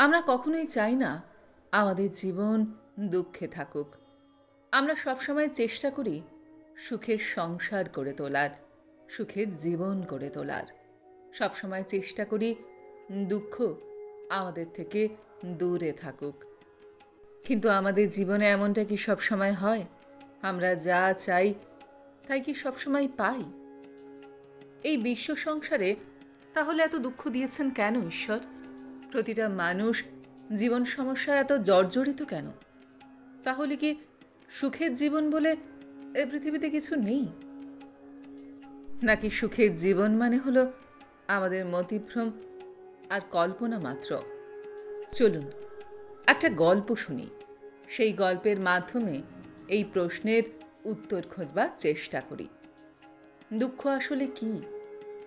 আমরা কখনোই চাই না আমাদের জীবন দুঃখে থাকুক। আমরা সবসময় চেষ্টা করি সুখের সংসার করে তোলার, সুখের জীবন করে তোলার। সবসময় চেষ্টা করি দুঃখ আমাদের থেকে দূরে থাকুক। কিন্তু আমাদের জীবনে এমনটা কি সবসময় হয়? আমরা যা চাই তাই কি সবসময় পাই? এই বিশ্ব সংসারে তাহলে এত দুঃখ দিয়েছেন কেন ঈশ্বর? প্রতিটা মানুষ জীবন সমস্যা এত জর্জরিত কেন? তাহলে কি সুখের জীবন বলে এ পৃথিবীতে কিছু নেই? নাকি সুখের জীবন মানে হলো আমাদের মতিভ্রম আর কল্পনা মাত্র? চলুন, একটা গল্প শুনি। সেই গল্পের মাধ্যমে এই প্রশ্নের উত্তর খোঁজবার চেষ্টা করি। দুঃখ আসলে কি?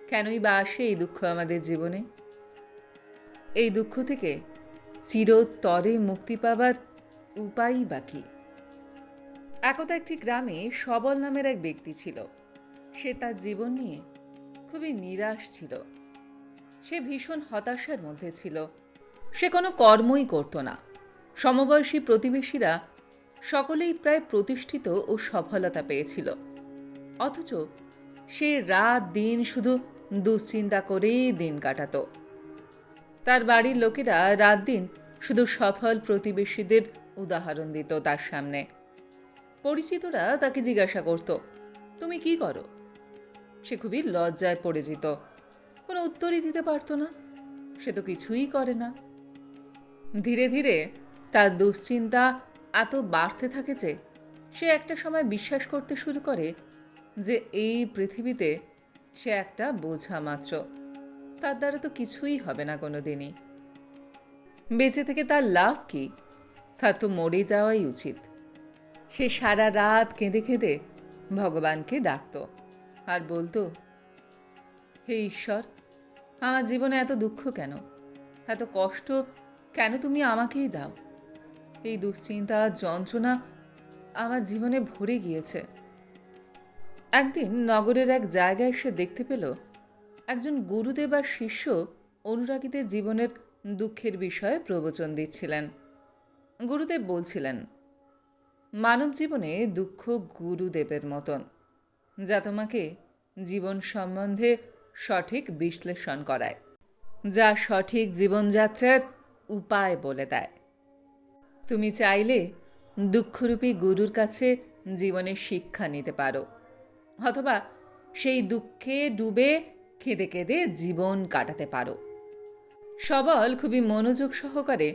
কেনই বা আসে এই দুঃখ আমাদের জীবনে? এই দুঃখ থেকে চিরতরে মুক্তি পাবার উপায়ই বাকি একতা একটি গ্রামে সবল নামের এক ব্যক্তি ছিল। সে তার জীবন নিয়ে খুবই নিরাশ ছিল। সে ভীষণ হতাশার মধ্যে ছিল। সে কোনো কর্মই করত না। সমবয়সী প্রতিবেশীরা সকলেই প্রায় প্রতিষ্ঠিত ও সফলতা পেয়েছিল। অথচ সে রাত দিন শুধু দুশ্চিন্তা করেই দিন কাটাতো। তার বাড়ির লোকেরা রাত দিন শুধু সফল প্রতিবেশীদের উদাহরণ দিত তার সামনে। পরিচিতরা তাকে জিজ্ঞাসা করত, তুমি কি করো? সে খুবই লজ্জায় পড়ে যেত। কোনো উত্তরই দিতে পারতো না, সে তো কিছুই করে না। ধীরে ধীরে তার দুশ্চিন্তা এত বাড়তে থাকে যে, সে একটা সময় বিশ্বাস করতে শুরু করে যে, এই পৃথিবীতে সে একটা বোঝা মাত্র। তার দ্বারা তো কিছুই হবে না কোনো দিনই বেঁচে থেকে তার লাভ কি? তার তো মরে যাওয়াই উচিত। সে সারা রাত কেঁদে কেঁদে ভগবানকে ডাকত আর বলতো, হে ঈশ্বর, আমার জীবনে এত দুঃখ কেন? এত কষ্ট কেন তুমি আমাকেই দাও? এই দুশ্চিন্তা, যন্ত্রণা আমার জীবনে ভরে গিয়েছে। একদিন নগরের এক জায়গায় সে দেখতে পেল একজন গুরুদেব আর শিষ্য অনুরাগীদের জীবনের দুঃখের বিষয়ে প্রবচন দিচ্ছিলেন। গুরুদেব বলছিলেন, মানব জীবনে দুঃখ গুরুদেবের মতন, যা তোমাকে জীবন সম্বন্ধে সঠিক বিশ্লেষণ করায়, যা সঠিক জীবনযাত্রার উপায় বলে দেয়। তুমি চাইলে দুঃখরূপী গুরুর কাছে জীবনের শিক্ষা নিতে পারো, অথবা সেই দুঃখে ডুবে কেঁদে কেঁদে জীবন কাটাতে পারো। সবল খুবই মনোযোগ সহকারে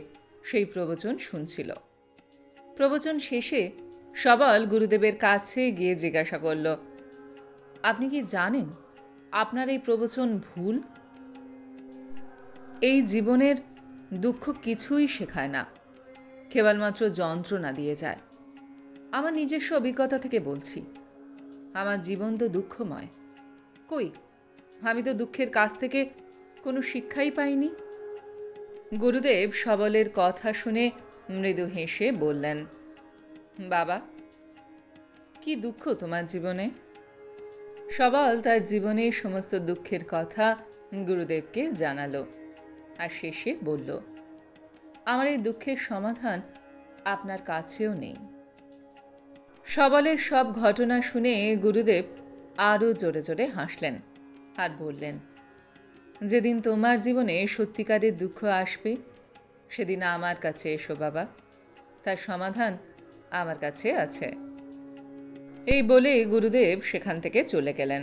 সেই প্রবচন শুনছিল। প্রবচন শেষে সবল গুরুদেবের কাছে গিয়ে জিজ্ঞাসা করল, আপনি কি জানেন আপনার এই প্রবচন ভুল? এই জীবনের দুঃখ কিছুই শেখায় না, কেবলমাত্র যন্ত্রণা দিয়ে যায়। আমার নিজস্ব অভিজ্ঞতা থেকে বলছি, আমার জীবন তো দুঃখময়। কই আমি তো দুঃখের কাছ থেকে কোনো শিক্ষাই পাইনি। গুরুদেব সবলের কথা শুনে মৃদু হেসে বললেন, বাবা, কি দুঃখ তোমার জীবনে? সবল তার জীবনের সমস্ত দুঃখের কথা গুরুদেবকে জানালো আর শেষে বলল, আমার এই দুঃখের সমাধান আপনার কাছেও নেই। সবলের সব ঘটনা শুনে গুরুদেব আরও জোরে জোরে হাসলেন। আর বললেন, যেদিন তোমার জীবনে সত্যিকারের দুঃখ আসবে, সেদিন আমার কাছে এসো বাবা, তার সমাধান আমার কাছে আছে এই বলে গুরুদেব সেখান থেকে চলে গেলেন।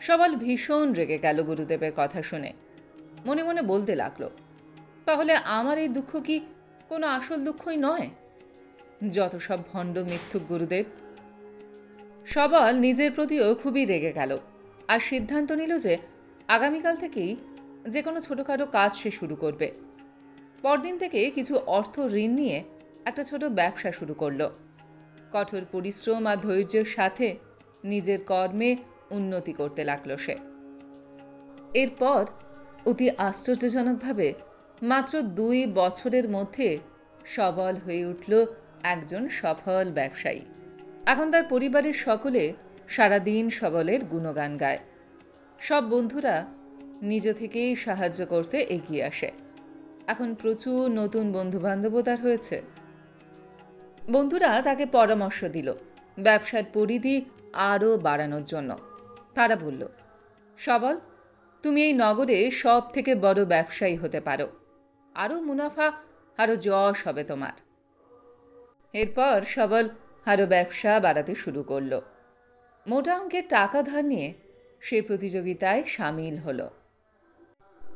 সবাল ভীষণ রেগে গেল গুরুদেবের কথা শুনে। মনে মনে বলতে লাগল, তাহলে আমার এই দুঃখ কি কোনো আসল দুঃখই নয়? যত সব ভণ্ড মিথ্যুক গুরুদেব। সবল নিজের প্রতিও খুবই রেগে গেল। আর সিদ্ধান্ত নিল যে আগামীকাল থেকেই যে কোনো ছোটোখাটো কাজ সে শুরু করবে। পরদিন থেকে কিছু অর্থ ঋণ নিয়ে একটা ছোট ব্যবসা শুরু করল। কঠোর পরিশ্রম আর ধৈর্যের সাথে নিজের কর্মে উন্নতি করতে লাগল সে। এরপর অতি আশ্চর্যজনকভাবে মাত্র দুই বছরের মধ্যে সবল হয়ে উঠল একজন সফল ব্যবসায়ী। এখন তার পরিবারের সকলে সারাদিন সবলের গুণগান গায়। সব বন্ধুরা নিজ থেকেই সাহায্য করতে এগিয়ে আসে। এখন প্রচুর নতুন বন্ধুবান্ধবও তার হয়েছে। বন্ধুরা তাকে পরামর্শ দিল। ব্যবসার পরিধি আরও বাড়ানোর জন্য। তারা বলল, সবল, তুমি এই নগরে সব থেকে বড় ব্যবসায়ী হতে পারো। আরও মুনাফা, আরও যশ হবে তোমার। এরপর সবল আরও ব্যবসা বাড়াতে শুরু করল। মোটা অঙ্কের টাকা ধার নিয়ে সে প্রতিযোগিতায় সামিল হলো।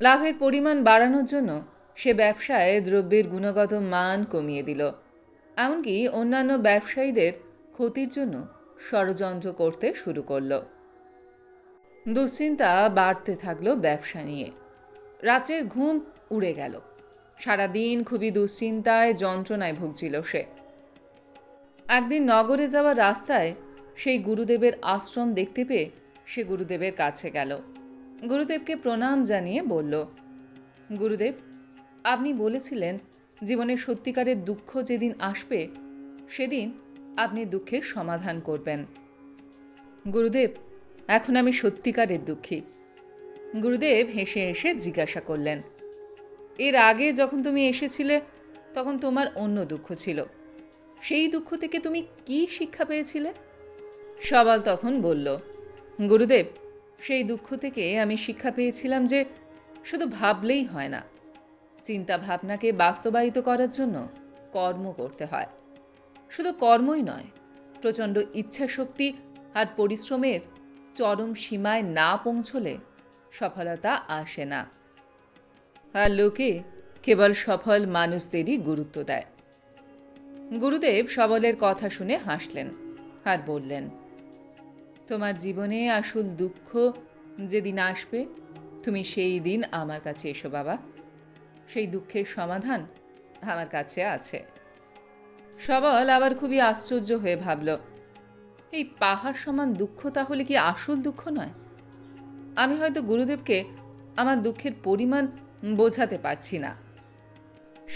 লাভের পরিমাণ বাড়ানোর জন্য সে ব্যবসায় দ্রব্যের গুণগত মান কমিয়ে দিল। এমনকি অন্যান্য ব্যবসায়ীদের ক্ষতির জন্য ষড়যন্ত্র করতে শুরু করল। দুশ্চিন্তা বাড়তে থাকল ব্যবসা নিয়ে। রাত্রের ঘুম উড়ে গেল। সারাদিন খুবই দুশ্চিন্তায় যন্ত্রণায় ভুগছিল সে। একদিন নগরে যাওয়ার রাস্তায় সেই গুরুদেবের আশ্রম দেখতে পেয়ে সে গুরুদেবের কাছে গেল। গুরুদেবকে প্রণাম জানিয়ে বলল, গুরুদেব, আপনি বলেছিলেন জীবনে সত্যিকারের দুঃখ যেদিন আসবে, সেদিন আপনি দুঃখের সমাধান করবেন। গুরুদেব, এখন আমি সত্যিকারের দুঃখী। গুরুদেব হেসে হেসে জিজ্ঞাসা করলেন, এর আগে যখন তুমি এসেছিলে, তখন তোমার অন্য দুঃখ ছিল। সেই দুঃখ থেকে তুমি কি শিক্ষা পেয়েছিলে? সবাল তখন বলল, গুরুদেব, সেই দুঃখ থেকে আমি শিক্ষা পেয়েছিলাম যে শুধু ভাবলেই হয় না। চিন্তা ভাবনাকে বাস্তবায়িত করার জন্য কর্ম করতে হয়। শুধু কর্মই নয়, প্রচণ্ড ইচ্ছাশক্তি আর পরিশ্রমের চরম সীমায় না পৌঁছলে সফলতা আসে না। আর লোকে কেবল সফল মানুষদেরই গুরুত্ব দেয়। গুরুদেব সবলের কথা শুনে হাসলেন আর বললেন তোমার জীবনে আসল দুঃখ যেদিন আসবে, তুমি সেই দিন আমার কাছে এসো বাবা। সেই দুঃখের সমাধান আমার কাছে আছে। সবল আবার খুবই আশ্চর্য হয়ে ভাবল, এই পাহাড় সমান দুঃখ তাহলে কি আসল দুঃখ নয়? আমি হয়তো গুরুদেবকে আমার দুঃখের পরিমাণ বোঝাতে পারছি না।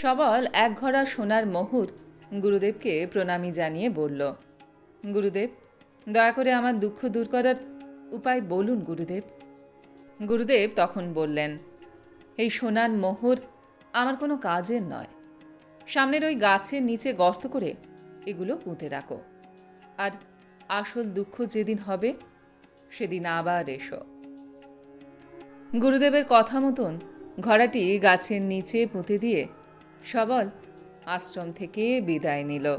সবল এক ঘড়া সোনার মোহর গুরুদেবকে প্রণামী জানিয়ে বলল, গুরুদেব দয়া করে আমার দুঃখ দূর করার উপায় বলুন, গুরুদেব। গুরুদেব তখন বললেন, এই সোনার মোহর আমার কোনো কাজের নয়। সামনের ওই গাছের নিচে গর্ত করে এগুলো পুঁতে রাখো। আর আসল দুঃখ যেদিন হবে, সেদিন আবার এসো। গুরুদেবের কথা মতন ঘোড়াটি গাছের নিচে পুঁতে দিয়ে সবল আশ্রম থেকে বিদায় নিল।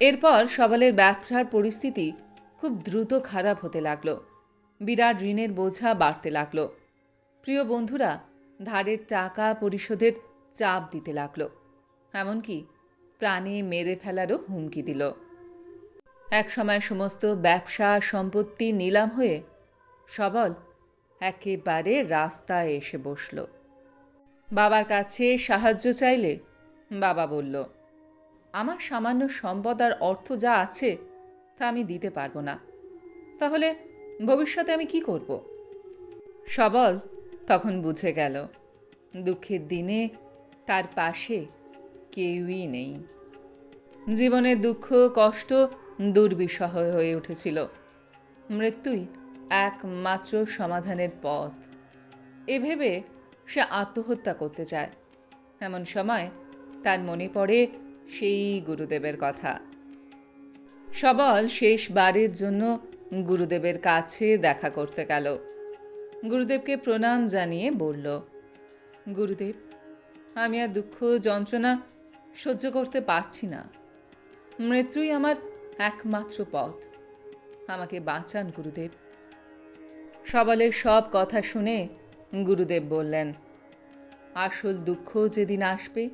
এরপর সবলের ব্যবসার পরিস্থিতি খুব দ্রুত খারাপ হতে লাগল। বিরাট ঋণের বোঝা বাড়তে লাগল। প্রিয় বন্ধুরা, ধারের টাকা পরিশোধের চাপ দিতে লাগল। এমনকি প্রাণে মেরে ফেলারও হুমকি দিল। একসময় সমস্ত ব্যবসা সম্পত্তি নিলাম হয়ে সবল একেবারে রাস্তায় এসে বসল। বাবার কাছে সাহায্য চাইলে বাবা বলল আমার সামান্য সম্পদ আর অর্থ যা আছে, তা আমি দিতে পারব না। তাহলে ভবিষ্যতে আমি কি করব? সবল তখন বুঝে গেল, দুঃখের দিনে তার পাশে কেউই নেই। জীবনের দুঃখ, কষ্ট দুর্বিষহ হয়ে উঠেছিল। মৃত্যুই একমাত্র সমাধানের পথ। এ ভেবে সে আত্মহত্যা করতে চায়। এমন সময় তার মনে পড়ে সেই গুরুদেবের কথা। সবল শেষবারের জন্য গুরুদেবের কাছে দেখা করতে গেল। গুরুদেবকে প্রণাম জানিয়ে বলল, গুরুদেব, আমি আর দুঃখ, যন্ত্রণা সহ্য করতে পারছি না। মৃত্যুই আমার একমাত্র পথ। আমাকে বাঁচান গুরুদেব। সবলের সব কথা শুনে গুরুদেব বললেন, আসল দুঃখ যেদিন আসবে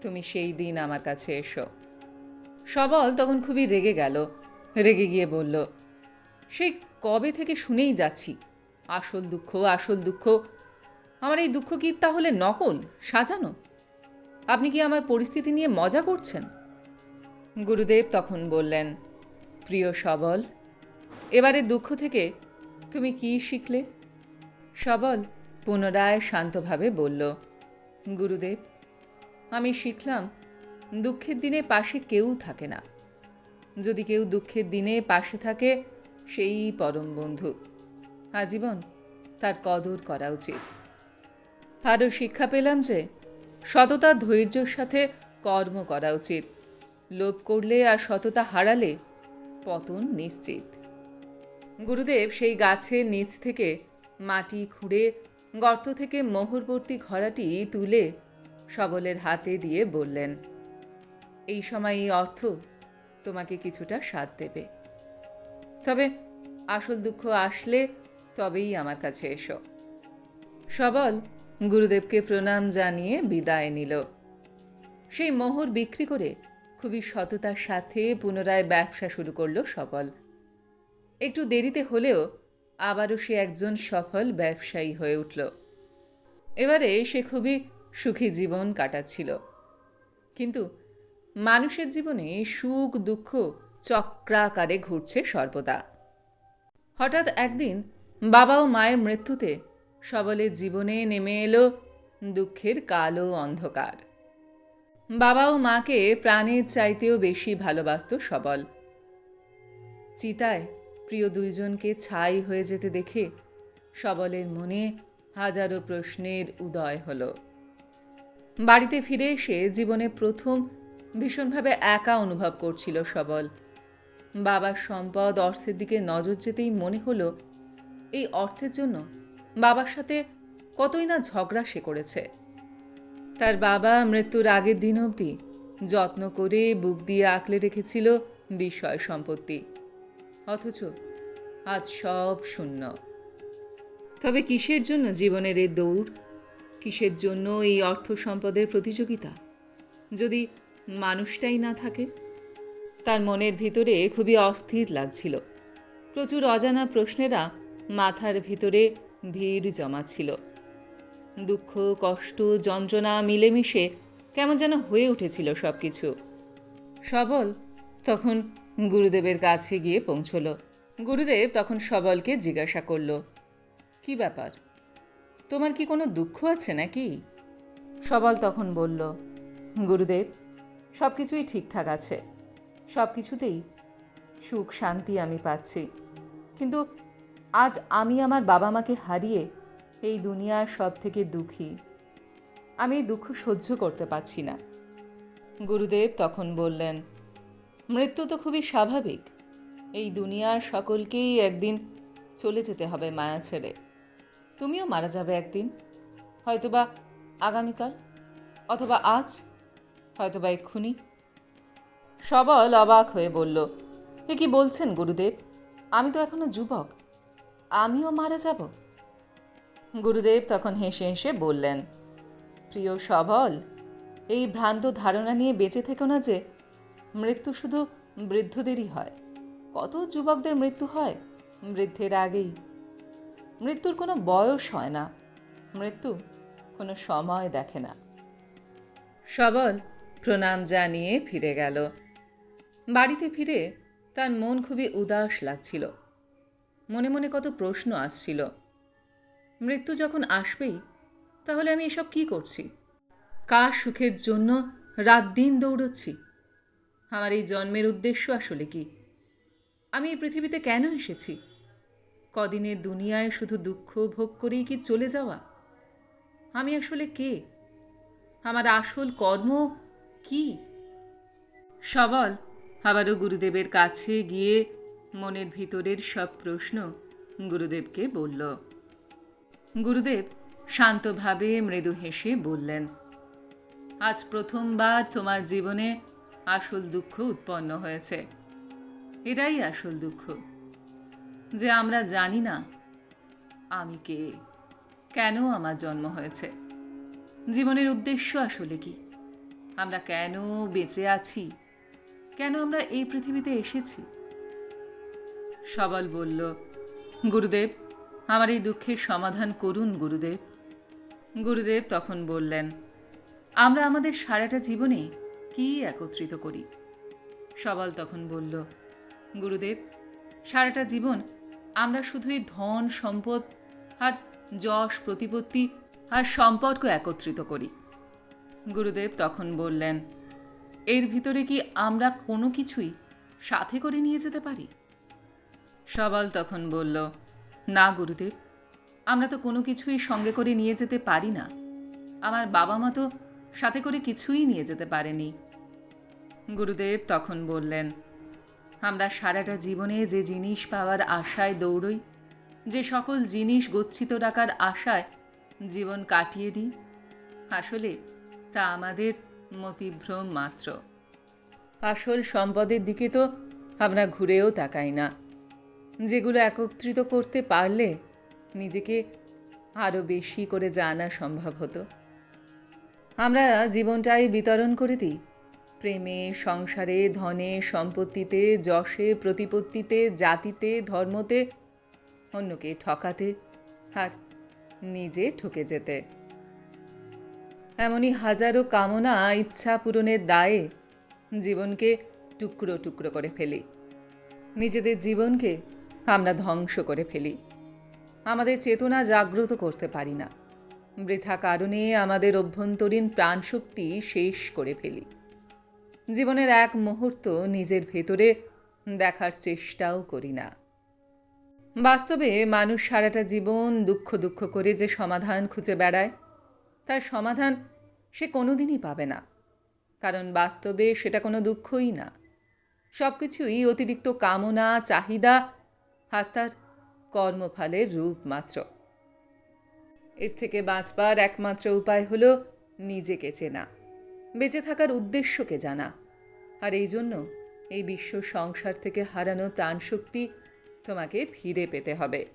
তুমি সেই দিন আমার কাছে এসো। সবল তখন খুবই রেগে গেল, রেগে গিয়ে বলল সেই কবে থেকে শুনেই যাচ্ছি? আসল দুঃখ আসল দুঃখ। আমার এই দুঃখ কি তাহলে নকল, সাজানো? আপনি কি আমার পরিস্থিতি নিয়ে মজা করছেন? গুরুদেব তখন বললেন, প্রিয় সবল এবারে দুঃখ থেকে তুমি কি শিখলে? সবল পুনরায় শান্তভাবে বলল, গুরুদেব আমি শিখলাম, দুঃখের দিনে পাশে কেউ থাকে না। যদি কেউ দুঃখের দিনে পাশে থাকে, সেই পরম বন্ধু। আজীবন তার কদর করা উচিত। আরও শিক্ষা পেলাম যে, সততা ধৈর্যর সাথে কর্ম করা উচিত। লোভ করলে আর সততা হারালে পতন নিশ্চিত। গুরুদেব সেই গাছের নিচ থেকে মাটি খুঁড়ে গর্ত থেকে মোহরবর্তী ঘোড়াটি তুলে সবলের হাতে দিয়ে বললেন, এই সময় এই অর্থ তোমাকে কিছুটা স্বাদ দেবে। তবে আসল দুঃখ আসলে তবেই আমার কাছে এসো সবল গুরুদেবকে প্রণাম জানিয়ে বিদায় নিল। সেই মোহর বিক্রি করে খুবই সততার সাথে পুনরায় ব্যবসা শুরু করল সবল। একটু দেরিতে হলেও আবারও সে একজন সফল ব্যবসায়ী হয়ে উঠল। এবারে সে খুবই সুখী জীবন কাটাচ্ছিল। কিন্তু মানুষের জীবনে সুখ, দুঃখ চক্রাকারে ঘুরছে সর্বদা। হঠাৎ একদিন বাবা ও মায়ের মৃত্যুতে সবলের জীবনে নেমে এলো দুঃখের কালো অন্ধকার। বাবা ও মাকে প্রাণের চাইতেও বেশি ভালোবাসত সবল। চিতায় প্রিয় দুইজনকে ছাই হয়ে যেতে দেখে সবলের মনে হাজারো প্রশ্নের উদয় হলো। বাড়িতে ফিরে এসে জীবনে প্রথম ভীষণভাবে একা অনুভব করছিল সবল। বাবার সম্পদ অর্থের দিকে নজর যেতেই মনে হলো, এই অর্থের জন্য বাবার সাথে কতই না ঝগড়া সে করেছে। তার বাবা মৃত্যুর আগের দিন অবধি যত্ন করে বুক দিয়ে আঁকলে রেখেছিল বিষয় সম্পত্তি। অথচ আজ সব শূন্য। তবে কিসের জন্য জীবনের এই দৌড়? কিসের জন্য এই অর্থ সম্পদের প্রতিযোগিতা? যদি মানুষটাই না থাকে? তার মনের ভিতরে খুবই অস্থির লাগছিল। প্রচুর অজানা প্রশ্নেরা মাথার ভিতরে ভিড় জমাছিল দুঃখ, কষ্ট, যন্ত্রণা মিলেমিশে কেমন যেন হয়ে উঠেছিল সব কিছু সবল তখন গুরুদেবের কাছে গিয়ে পৌঁছল। গুরুদেব তখন সবলকে জিজ্ঞাসা করল, কি ব্যাপার? তোমার কি কোনো দুঃখ আছে নাকি? সবল তখন বলল, গুরুদেব সব কিছুই ঠিকঠাক আছে। সব কিছুতেই সুখ শান্তি আমি পাচ্ছি। কিন্তু আজ আমি আমার বাবা মাকে হারিয়ে এই দুনিয়ার সব থেকে দুঃখী। আমি দুঃখ সহ্য করতে পারছি না। গুরুদেব তখন বললেন, মৃত্যু তো খুবই স্বাভাবিক। এই দুনিয়ার সকলকেই একদিন চলে যেতে হবে মায়া ছেড়ে। তুমিও মারা যাবে একদিন। হয়তোবা আগামীকাল, অথবা আজ, হয়তোবা এক্ষুনি। সবল অবাক হয়ে বলল, এ কি বলছেন গুরুদেব? আমি তো এখনও যুবক। আমিও মারা যাব? গুরুদেব তখন হেসে হেসে বললেন, প্রিয় সবল, এই ভ্রান্ত ধারণা নিয়ে বেঁচে থেকো না যে, মৃত্যু শুধু বৃদ্ধদেরই হয়। কত যুবকদের মৃত্যু হয়, বৃদ্ধের আগেই। মৃত্যুর কোনো বয়স হয় না। মৃত্যু কোনো সময় দেখে না। সবল প্রণাম জানিয়ে ফিরে গেল। বাড়িতে ফিরে তার মন খুবই উদাস লাগছিল। মনে মনে কত প্রশ্ন আসছিল। মৃত্যু যখন আসবেই, তাহলে আমি এসব কি করছি? কার সুখের জন্য রাত দিন দৌড়চ্ছি? আমার এই জন্মের উদ্দেশ্য আসলে কি? আমি এই পৃথিবীতে কেন এসেছি? কদিনের দুনিয়ায় শুধু দুঃখ ভোগ করেই কি চলে যাওয়া? আমি আসলে কে? আমার আসল কর্ম কি? সবল, আবারও গুরুদেবের কাছে গিয়ে মনের ভিতরের সব প্রশ্ন গুরুদেবকে বলল। গুরুদেব শান্তভাবে মৃদু হেসে বললেন, আজ প্রথমবার তোমার জীবনে আসল দুঃখ উৎপন্ন হয়েছে। এটাই আসল দুঃখ। যে আমরা জানি না আমি কে, কেন আমার জন্ম হয়েছে, জীবনের উদ্দেশ্য আসলে কি, আমরা কেন বেঁচে আছি, কেন আমরা এই পৃথিবীতে এসেছি? সবল বলল, গুরুদেব, আমার এই দুঃখের সমাধান করুন, গুরুদেব। গুরুদেব তখন বললেন, আমরা আমাদের সারাটা জীবনে কি একত্রিত করি? সবল তখন বলল, গুরুদেব, সারাটা জীবন আমরা শুধুই ধন, সম্পদ আর যশ, প্রতিপত্তি আর সম্পর্ক একত্রিত করি। গুরুদেব তখন বললেন, এর ভিতরে কি আমরা কোনো কিছুই সাথে করে নিয়ে যেতে পারি? সবাল তখন বলল, না গুরুদেব, আমরা তো কোনো কিছুই সঙ্গে করে নিয়ে যেতে পারি না। আমার বাবা মা তো সাথে করে কিছুই নিয়ে যেতে পারেনি। গুরুদেব তখন বললেন আমরা সারাটা জীবনে যে জিনিস পাওয়ার আশায় দৌড়ই, যে সকল জিনিস গচ্ছিত রাখার আশায় জীবন কাটিয়ে দিই, আসলে তা আমাদের মতিভ্রম মাত্র। আসল সম্পদের দিকে তো আমরা ঘুরেও তাকাই না। যেগুলো একত্রিত করতে পারলে নিজেকে আরও বেশি করে জানা সম্ভব হতো। আমরা জীবনটাই বিতরণ করে দিই প্রেমে, সংসারে, ধনে, সম্পত্তিতে, যশে, প্রতিপত্তিতে, জাতিতে, ধর্মতে, অন্যকে ঠকাতে, আর নিজে ঠকে যেতে। এমনই হাজারো কামনা ইচ্ছা পূরণের দায়ে জীবনকে টুকরো টুকরো করে ফেলি। নিজেদের জীবনকে আমরা ধ্বংস করে ফেলি। আমাদের চেতনা জাগ্রত করতে পারি না। বৃথা কারণে আমাদের অভ্যন্তরীণ প্রাণশক্তি শেষ করে ফেলি। জীবনের এক মুহূর্ত নিজের ভেতরে দেখার চেষ্টাও করি না। বাস্তবে মানুষ সারাটা জীবন দুঃখ দুঃখ করে যে সমাধান খুঁজে বেড়ায়, তার সমাধান সে কোনোদিনই পাবে না। কারণ বাস্তবে সেটা কোনো দুঃখই না। সব কিছুই অতিরিক্ত কামনা, চাহিদা আর তার কর্মফলের রূপ মাত্র। এর থেকে বাঁচবার একমাত্র উপায় হলো নিজেকে চেনা। বেঁচে থাকার উদ্দেশ্যকে জানা। আর এই জন্য এই বিশ্ব সংসার থেকে হারানো প্রাণশক্তি তোমাকে ফিরে পেতে হবে।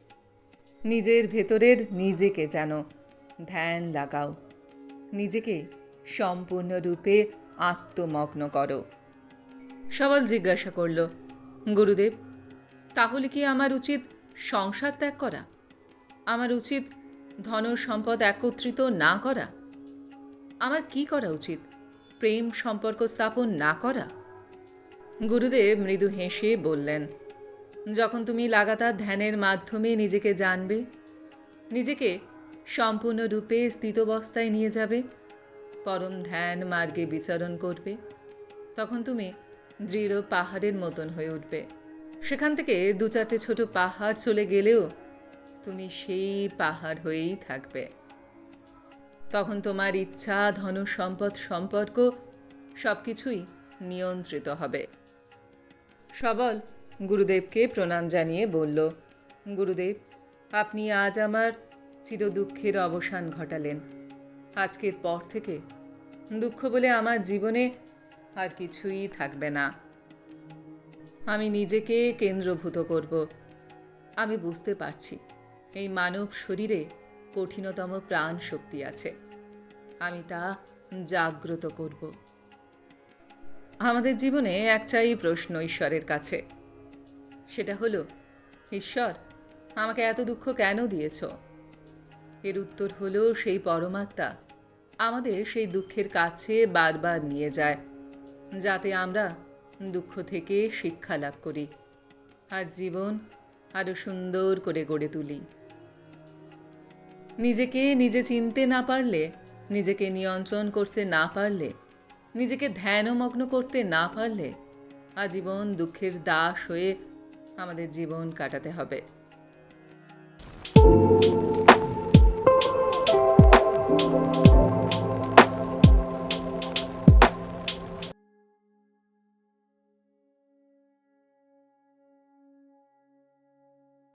নিজের ভেতরের নিজেকে জানো, ধ্যান লাগাও। নিজেকে সম্পূর্ণরূপে আত্মমগ্ন করো। সবল জিজ্ঞাসা করল, গুরুদেব, তাহলে কি আমার উচিত সংসার ত্যাগ করা? আমার উচিত ধন সম্পদ একত্রিত না করা? আমার কি করা উচিত? প্রেম সম্পর্ক স্থাপন না করা? গুরুদেব মৃদু হেসে বললেন, যখন তুমি লাগাতার ধ্যানের মাধ্যমে নিজেকে জানবে, নিজেকে সম্পূর্ণরূপে স্থিতবস্থায় নিয়ে যাবে, পরম ধ্যান মার্গে বিচরণ করবে, তখন তুমি দৃঢ় পাহাড়ের মতন হয়ে উঠবে। সেখান থেকে দু চারটে ছোট পাহাড় চলে গেলেও তুমি সেই পাহাড় হয়েই থাকবে। তখন তোমার ইচ্ছা, ধন, সম্পদ, সম্পর্ক সব কিছুই নিয়ন্ত্রিত হবে। সবল গুরুদেবকে প্রণাম জানিয়ে বলল, গুরুদেব, আপনি আজ আমার চিরদুঃখের অবসান ঘটালেন। আজকের পর থেকে দুঃখ বলে আমার জীবনে আর কিছুই থাকবে না। আমি নিজেকে কেন্দ্রভূত করব। আমি বুঝতে পারছি, এই মানব শরীরে কঠিনতম প্রাণ শক্তি আছে। আমি তা জাগ্রত করব। আমাদের জীবনে একটাই প্রশ্ন ঈশ্বরের কাছে। সেটা হলো, ঈশ্বর, আমাকে এত দুঃখ কেন দিয়েছ? এর উত্তর হলো, সেই পরমাত্মা আমাদের সেই দুঃখের কাছে বারবার নিয়ে যায়, যাতে আমরা দুঃখ থেকে শিক্ষা লাভ করি, আর জীবন আরও সুন্দর করে গড়ে তুলি। নিজেকে নিজে চিনতে না পারলে, নিজেকে নিয়ন্ত্রণ করতে না পারলে, নিজেকে ধ্যানমগ্ন করতে না পারলে আজীবন দুঃখের দাস হয়ে আমাদের জীবন কাটাতে হবে।